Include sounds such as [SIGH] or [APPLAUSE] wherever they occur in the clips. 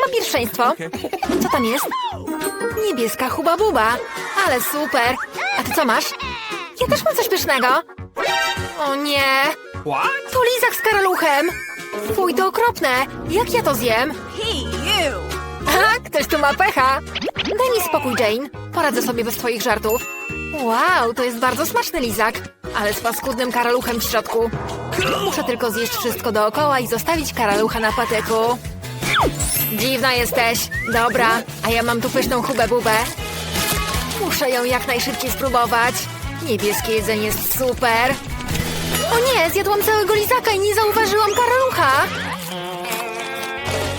mam pierwszeństwo. Co tam jest? Niebieska huba buba. Ale super. A ty co masz? Ja też mam coś pysznego. O nie. To lizak z karaluchem. Fuj, to okropne. Jak ja to zjem? Aha, ktoś tu ma pecha. Daj mi spokój, Jane. Poradzę sobie bez twoich żartów. Wow, to jest bardzo smaczny lizak, ale z paskudnym karaluchem w środku. Muszę tylko zjeść wszystko dookoła i zostawić karalucha na patyku. Dziwna jesteś. Dobra, a ja mam tu pyszną hubę-bubę. Muszę ją jak najszybciej spróbować. Niebieskie jedzenie jest super. O nie, zjadłam całego lizaka i nie zauważyłam karalucha.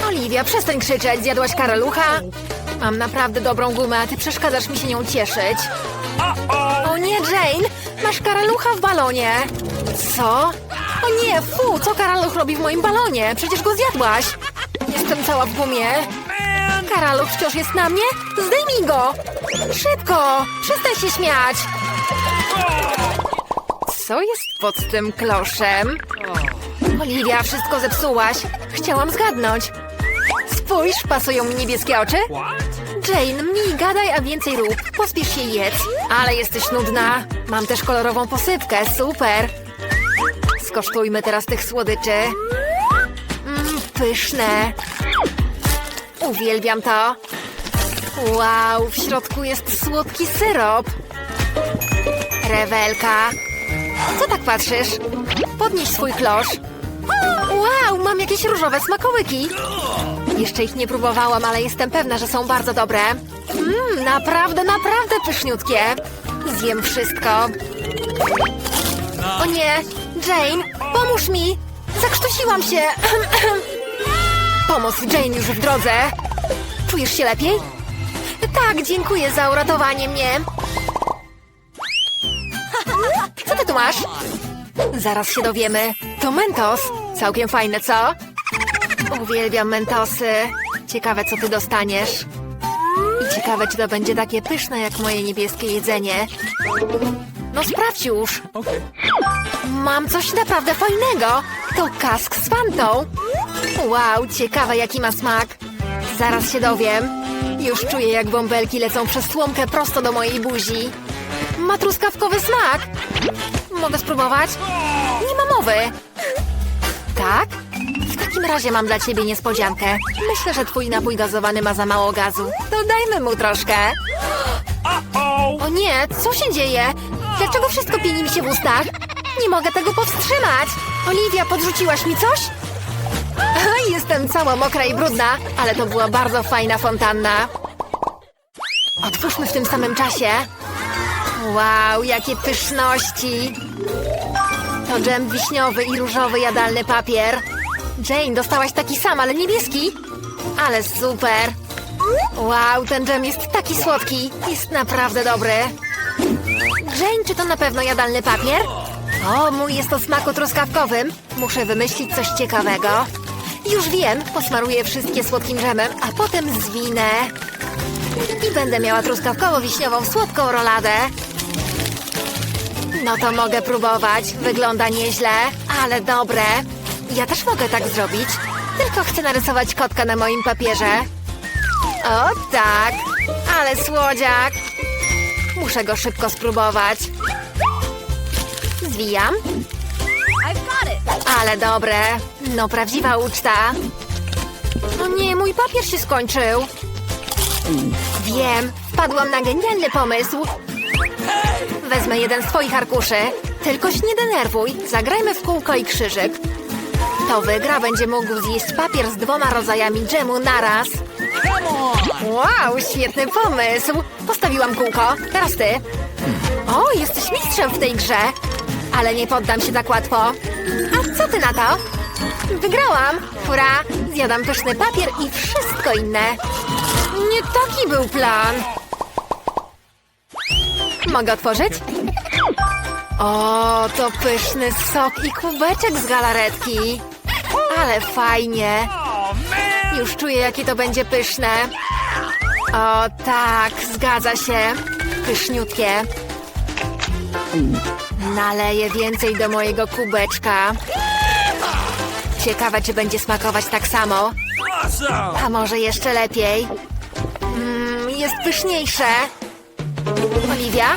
Oliwia, przestań krzyczeć, zjadłaś karalucha? Mam naprawdę dobrą gumę, a ty przeszkadzasz mi się nią cieszyć. O nie, Jane! Masz karalucha w balonie! Co? O nie, fu, co karaluch robi w moim balonie? Przecież go zjadłaś! Jestem cała w gumie. Karaluch wciąż jest na mnie? Zdejmij go! Szybko! Przestań się śmiać! Co jest pod tym kloszem? Oliwia, wszystko zepsułaś. Chciałam zgadnąć. Spójrz, pasują mi niebieskie oczy. Jane, mniej gadaj, a więcej rób. Pospiesz się jedz. Ale jesteś nudna. Mam też kolorową posypkę, super. Skosztujmy teraz tych słodyczy. Mmm, pyszne. Uwielbiam to. Wow, w środku jest słodki syrop. Rewelka. Co tak patrzysz? Podnieś swój klosz. Wow, mam jakieś różowe smakołyki. Jeszcze ich nie próbowałam, ale jestem pewna, że są bardzo dobre. Mmm, naprawdę, naprawdę pyszniutkie. Zjem wszystko. O nie, Jane, pomóż mi. Zakrztusiłam się. [CLEARS THROAT] Pomoc Jane już w drodze. Czujesz się lepiej? Tak, dziękuję za uratowanie mnie. Co ty tu masz? Zaraz się dowiemy. To Mentos. Całkiem fajne, co? Uwielbiam Mentosy. Ciekawe, co ty dostaniesz. I ciekawe, czy to będzie takie pyszne, jak moje niebieskie jedzenie. No sprawdź już. Mam coś naprawdę fajnego. To kask z fantą. Wow, ciekawe, jaki ma smak. Zaraz się dowiem. Już czuję, jak bąbelki lecą przez słomkę prosto do mojej buzi. Ma truskawkowy smak. Mogę spróbować? Nie ma mowy. Tak? W takim razie mam dla ciebie niespodziankę. Myślę, że twój napój gazowany ma za mało gazu. Dodajmy mu troszkę. O nie, co się dzieje? Dlaczego wszystko pieni mi się w ustach? Nie mogę tego powstrzymać. Oliwia, podrzuciłaś mi coś? Jestem cała mokra i brudna, ale to była bardzo fajna fontanna. Otwórzmy w tym samym czasie. Wow, jakie pyszności! To dżem wiśniowy i różowy jadalny papier. Jane, dostałaś taki sam, ale niebieski. Ale super! Wow, ten dżem jest taki słodki. Jest naprawdę dobry. Jane, czy to na pewno jadalny papier? O, mój jest o smaku truskawkowym. Muszę wymyślić coś ciekawego. Już wiem, posmaruję wszystkie słodkim dżemem, a potem zwinę. I będę miała truskawkowo-wiśniową słodką roladę. No to mogę próbować. Wygląda nieźle, ale dobre. Ja też mogę tak zrobić. Tylko chcę narysować kotka na moim papierze. O tak, ale słodziak. Muszę go szybko spróbować. Zwijam! Ale dobre. No prawdziwa uczta. O nie, mój papier się skończył. Wiem, wpadłam na genialny pomysł. Wezmę jeden z twoich arkuszy. Tylko się nie denerwuj. Zagrajmy w kółko i krzyżyk. Kto wygra, będzie mógł zjeść papier z dwoma rodzajami dżemu naraz. Wow, świetny pomysł. Postawiłam kółko. Teraz ty. O, jesteś mistrzem w tej grze. Ale nie poddam się tak łatwo. A co ty na to? Wygrałam. Hurra, zjadam pyszny papier i wszystko inne. Nie taki był plan. Mogę otworzyć? O, to pyszny sok i kubeczek z galaretki. Ale fajnie. Już czuję, jakie to będzie pyszne. O tak, zgadza się. Pyszniutkie. Naleję więcej do mojego kubeczka. Ciekawe, czy będzie smakować tak samo. A może jeszcze lepiej? Mm, jest pyszniejsze. Oliwia?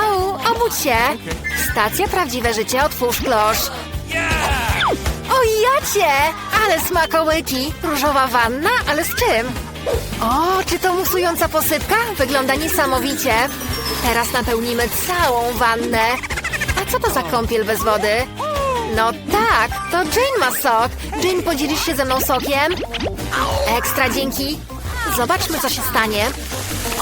Au, obudź się. Stacja Prawdziwe Życie, otwórz klosz. O jacie! Ale smakołyki! Różowa wanna, ale z czym? O, czy to musująca posypka? Wygląda niesamowicie. Teraz napełnimy całą wannę. Co to za kąpiel bez wody? No tak, to Jane ma sok. Jane, podzielisz się ze mną sokiem? Ekstra, dzięki. Zobaczmy, co się stanie.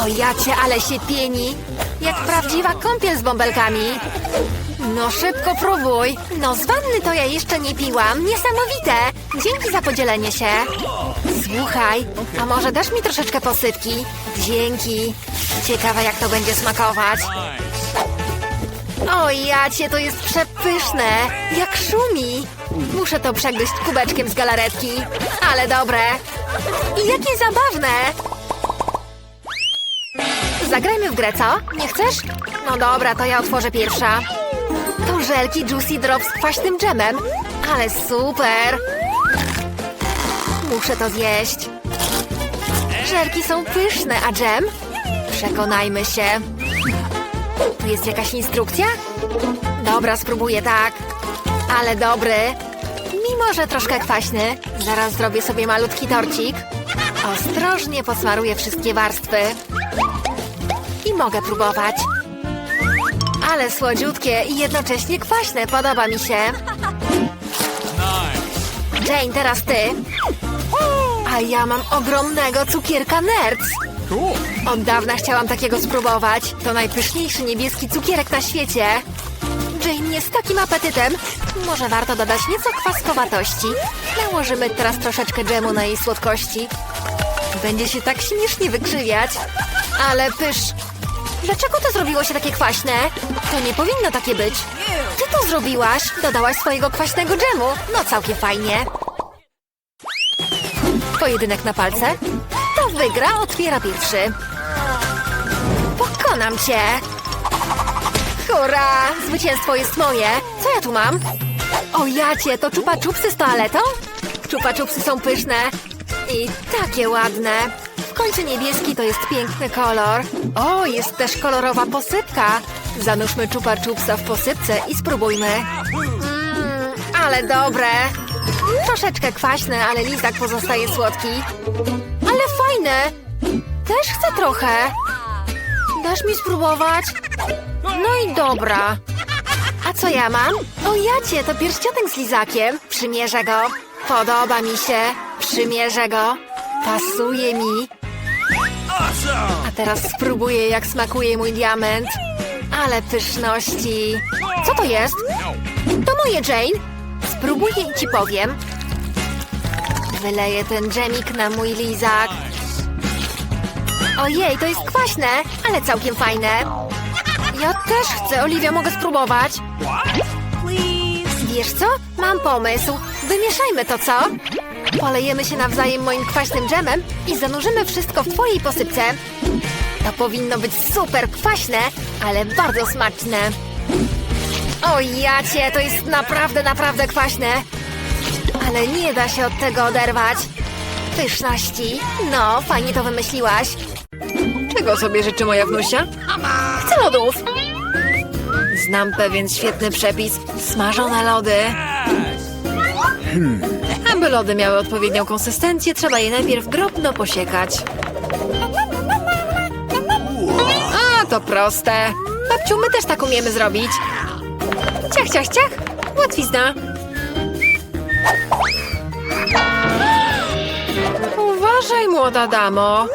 O jacie, ale się pieni. Jak prawdziwa kąpiel z bąbelkami. No szybko próbuj. No z wanny to ja jeszcze nie piłam. Niesamowite. Dzięki za podzielenie się. Słuchaj, a może dasz mi troszeczkę posypki? Dzięki. Ciekawe jak to będzie smakować. O jacie, to jest przepyszne. Jak szumi. Muszę to przegryźć kubeczkiem z galaretki. Ale dobre. I jakie zabawne. Zagrajmy w grę, co? Nie chcesz? No dobra, to ja otworzę pierwsza. To żelki Juicy Drop z kwaśnym dżemem. Ale super! Muszę to zjeść. Żelki są pyszne, a dżem? Przekonajmy się. Tu jest jakaś instrukcja? Dobra, spróbuję tak. Ale dobry. Mimo, że troszkę kwaśny, zaraz zrobię sobie malutki torcik. Ostrożnie posmaruję wszystkie warstwy. I mogę próbować. Ale słodziutkie i jednocześnie kwaśne. Podoba mi się. Jane, teraz ty. A ja mam ogromnego cukierka Nerds. Cool. Od dawna chciałam takiego spróbować. To najpyszniejszy niebieski cukierek na świecie. Jane jest takim apetytem. Może warto dodać nieco kwaskowatości. Nałożymy teraz troszeczkę dżemu na jej słodkości. Będzie się tak śmiesznie wykrzywiać. Ale pysz. Dlaczego to zrobiło się takie kwaśne? To nie powinno takie być. Ty to zrobiłaś. Dodałaś swojego kwaśnego dżemu. No całkiem fajnie. Pojedynek na palce. Wygra, otwiera pierwszy. Pokonam cię! Hurra! Zwycięstwo jest moje! Co ja tu mam? O jacie, to czupa czupsy z toaletą? Czupa czupsy są pyszne i takie ładne. W końcu niebieski to jest piękny kolor. O, jest też kolorowa posypka. Zanurzmy czupa czupsa w posypce i spróbujmy. Mmm, ale dobre. Troszeczkę kwaśne, ale lizak pozostaje słodki. Też chcę trochę. Dasz mi spróbować? No i dobra. A co ja mam? O jacie, to pierścionek z lizakiem. Przymierzę go. Podoba mi się. Przymierzę go. Pasuje mi. A teraz spróbuję, jak smakuje mój diament. Ale pyszności. Co to jest? To moje, Jane. Spróbuję i ci powiem. Wyleję ten dżemik na mój lizak. Ojej, to jest kwaśne, ale całkiem fajne. Ja też chcę, Oliwia, mogę spróbować. Wiesz co? Mam pomysł. Wymieszajmy to, co? Polejemy się nawzajem moim kwaśnym dżemem i zanurzymy wszystko w twojej posypce. To powinno być super kwaśne, ale bardzo smaczne. O jacie, to jest naprawdę, naprawdę kwaśne. Ale nie da się od tego oderwać. Pyszności. No, fajnie to wymyśliłaś. Czego sobie życzy moja wnusia? Chcę lodów. Znam pewien świetny przepis. Smażone lody. Aby lody miały odpowiednią konsystencję, trzeba je najpierw drobno posiekać. A, to proste. Babciu, my też tak umiemy zrobić. Ciach, ciach, ciach. Łatwizna. Uważaj, młoda damo.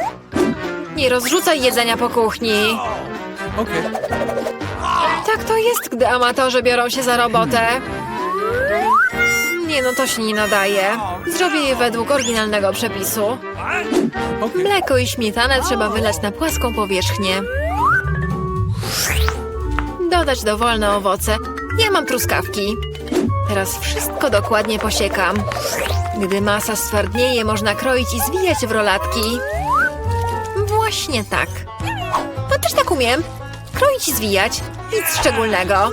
Nie rozrzucaj jedzenia po kuchni. Tak to jest, gdy amatorzy biorą się za robotę. Nie no, to się nie nadaje. Zrobię je według oryginalnego przepisu. Mleko i śmietanę trzeba wylać na płaską powierzchnię. Dodać dowolne owoce. Ja mam truskawki. Teraz wszystko dokładnie posiekam. Gdy masa stwardnieje, można kroić i zwijać w rolatki. Właśnie tak. No też tak umiem. Kroić i zwijać. Nic szczególnego.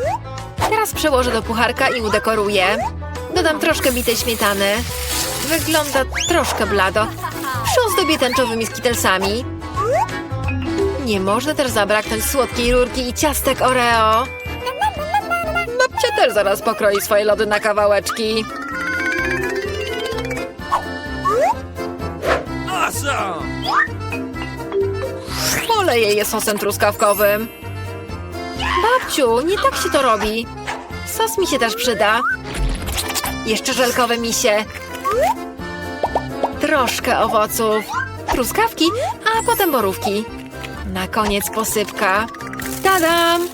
Teraz przełożę do pucharka i udekoruję. Dodam troszkę bitej śmietany. Wygląda troszkę blado. Przyozdobię tęczowymi skitelsami. Nie można też zabraknąć słodkiej rurki i ciastek Oreo. Babcia też zaraz pokroi swoje lody na kawałeczki. Awesome! Poleję je sosem truskawkowym. Babciu, nie tak się to robi. Sos mi się też przyda. Jeszcze żelkowe misie. Troszkę owoców. Truskawki, a potem borówki. Na koniec posypka. Tadam!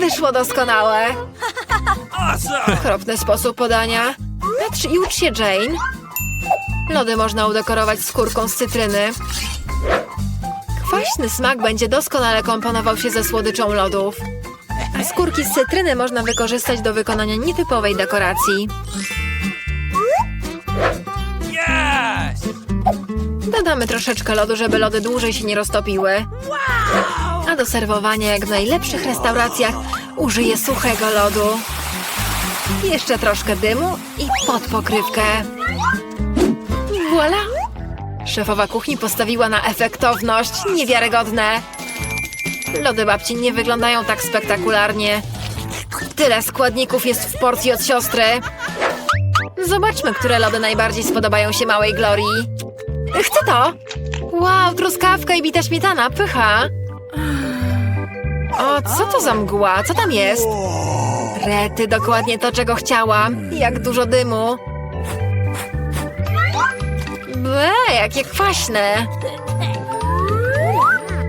Wyszło doskonałe. Okropny sposób podania. Patrz i ucz się, Jane. Lody można udekorować skórką z cytryny. Kwaśny smak będzie doskonale komponował się ze słodyczą lodów. A skórki z cytryny można wykorzystać do wykonania nietypowej dekoracji. Dodamy troszeczkę lodu, żeby lody dłużej się nie roztopiły. A do serwowania, jak w najlepszych restauracjach, użyję suchego lodu. Jeszcze troszkę dymu i pod pokrywkę. Voila! Szefowa kuchni postawiła na efektowność. Niewiarygodne. Lody babci nie wyglądają tak spektakularnie. Tyle składników jest w porcji od siostry. Zobaczmy, które lody najbardziej spodobają się małej Glorii. Chcę to! Wow, truskawka i bita śmietana, pycha! O, co to za mgła? Co tam jest? Rety, dokładnie to, czego chciałam. Jak dużo dymu. Ble, jakie kwaśne.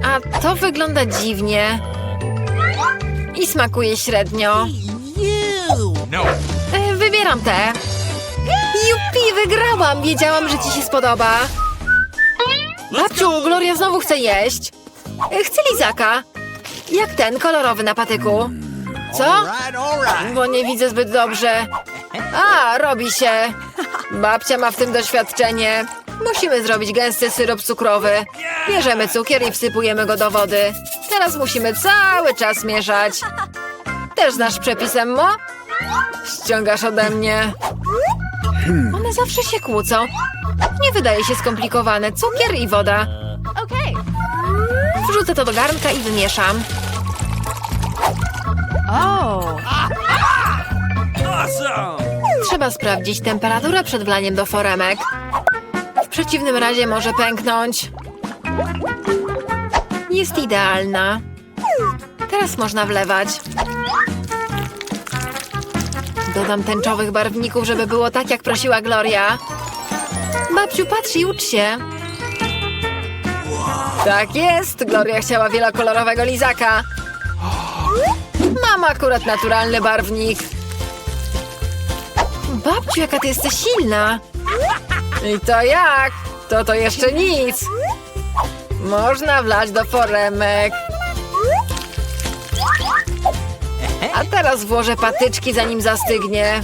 A to wygląda dziwnie. I smakuje średnio. No! E, Wybieram te. Jupi, wygrałam! Wiedziałam, że ci się spodoba. Babciu, Gloria znowu chce jeść. E, Chcę lizaka. Jak ten, kolorowy na patyku. Co? Bo nie widzę zbyt dobrze. A, robi się. Babcia ma w tym doświadczenie. Musimy zrobić gęsty syrop cukrowy. Bierzemy cukier i wsypujemy go do wody. Teraz musimy cały czas mieszać. Też znasz przepisem, Mo? Ściągasz ode mnie. One zawsze się kłócą. Nie wydaje się skomplikowane. Cukier i woda. Wrzucę to do garnka i wymieszam. Awesome! Trzeba sprawdzić temperaturę przed wlaniem do foremek. Przeciwnym razie może pęknąć. Jest idealna. Teraz można wlewać. Dodam tęczowych barwników, żeby było tak, jak prosiła Gloria. Babciu, patrz i ucz się. Tak jest, Gloria chciała wielokolorowego lizaka. Mam akurat naturalny barwnik. Babciu, jaka ty jesteś silna! I to jak? To to jeszcze nic! Można wlać do foremek. A teraz włożę patyczki, zanim zastygnie.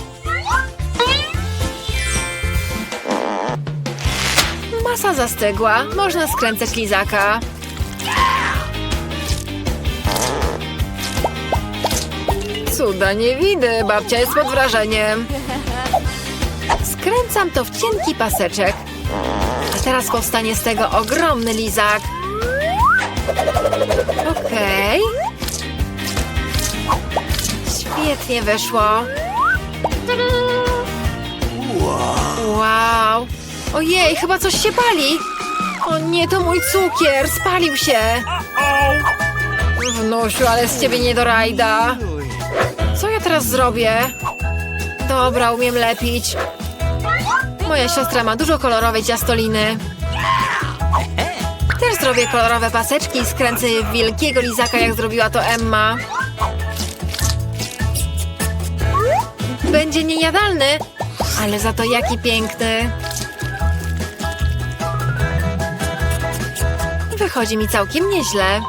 Masa zastygła. Można skręcać lizaka. Cuda nie widzę, babcia jest pod wrażeniem. Skręcam to w cienki paseczek. A teraz powstanie z tego ogromny lizak. Okej. Świetnie wyszło. Wow. Ojej, chyba coś się pali. O nie, to mój cukier. Spalił się. Wnusiu, ale z ciebie nie do rajda. Co ja teraz zrobię? Dobra, umiem lepić. Moja siostra ma dużo kolorowej ciastoliny. Też zrobię kolorowe paseczki i skręcę je w wielkiego lizaka, jak zrobiła to Emma. Będzie niejadalny, ale za to jaki piękny. Wychodzi mi całkiem nieźle.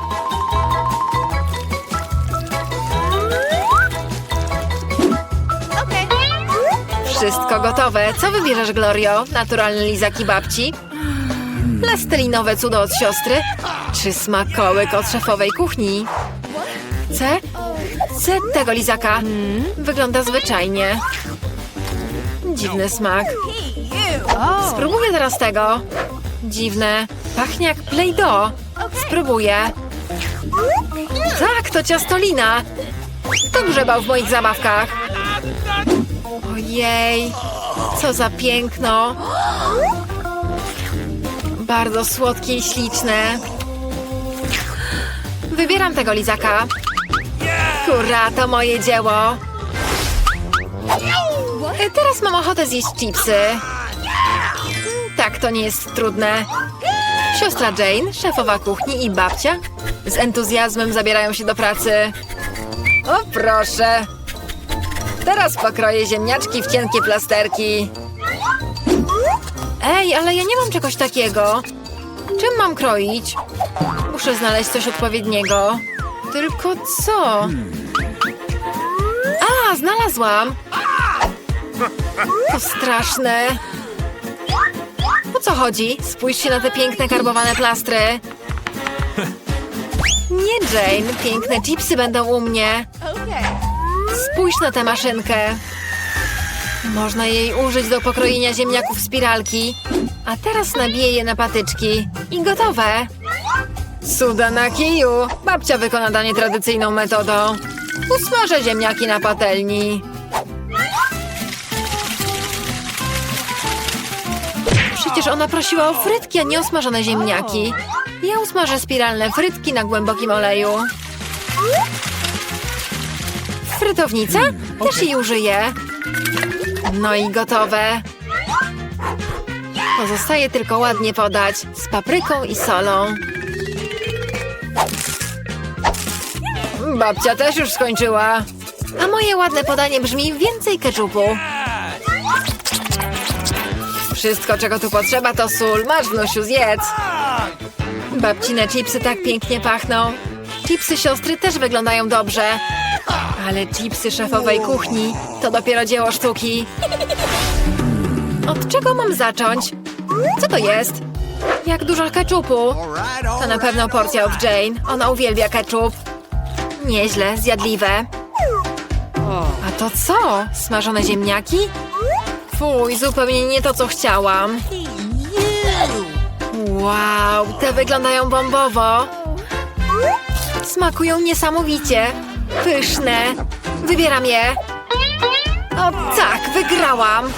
Wszystko gotowe. Co wybierzesz, Glorio? Naturalny lizak i babci? Plastelinowe cudo od siostry? Czy smakołyk od szefowej kuchni? Chcę? Chcę tego lizaka. Wygląda zwyczajnie. Dziwny smak. Spróbuję teraz tego. Dziwne. Pachnie jak Play-Doh. Spróbuję. Tak, to ciastolina. To grzebał w moich zabawkach. Ojej, co za piękno. Bardzo słodkie i śliczne. Wybieram tego lizaka. Hurra, to moje dzieło. Teraz mam ochotę zjeść chipsy. Tak, to nie jest trudne. Siostra Jane, szefowa kuchni i babcia z entuzjazmem zabierają się do pracy. O proszę. Teraz pokroję ziemniaczki w cienkie plasterki. Ej, ale ja nie mam czegoś takiego. Czym mam kroić? Muszę znaleźć coś odpowiedniego. Tylko co? A, znalazłam! To straszne. O co chodzi? Spójrzcie na te piękne karbowane plastry. Nie, Jane. Piękne chipsy będą u mnie. Spójrz na tę maszynkę. Można jej użyć do pokrojenia ziemniaków w spiralki. A teraz nabiję je na patyczki. I gotowe. Cuda na kiju. Babcia wykona danie tradycyjną metodą. Usmażę ziemniaki na patelni. Przecież ona prosiła o frytki, a nie o smażone ziemniaki. Ja usmażę spiralne frytki na głębokim oleju. Frytownica? Też jej użyję. No i gotowe. Pozostaje tylko ładnie podać z papryką i solą. Babcia też już skończyła. A moje ładne podanie brzmi więcej keczupu. Wszystko, czego tu potrzeba, to sól. Masz, wnusiu, zjedz. Babcine chipsy tak pięknie pachną. Chipsy siostry też wyglądają dobrze. Ale chipsy szefowej kuchni to dopiero dzieło sztuki. Od czego mam zacząć? Co to jest? Jak dużo keczupu. To na pewno porcja od Jane. Ona uwielbia keczup. Nieźle, zjadliwe. A to co? Smażone ziemniaki? Fuj, zupełnie nie to, co chciałam. Wow, te wyglądają bombowo. Smakują niesamowicie. Pyszne. Wybieram je. O tak, wygrałam.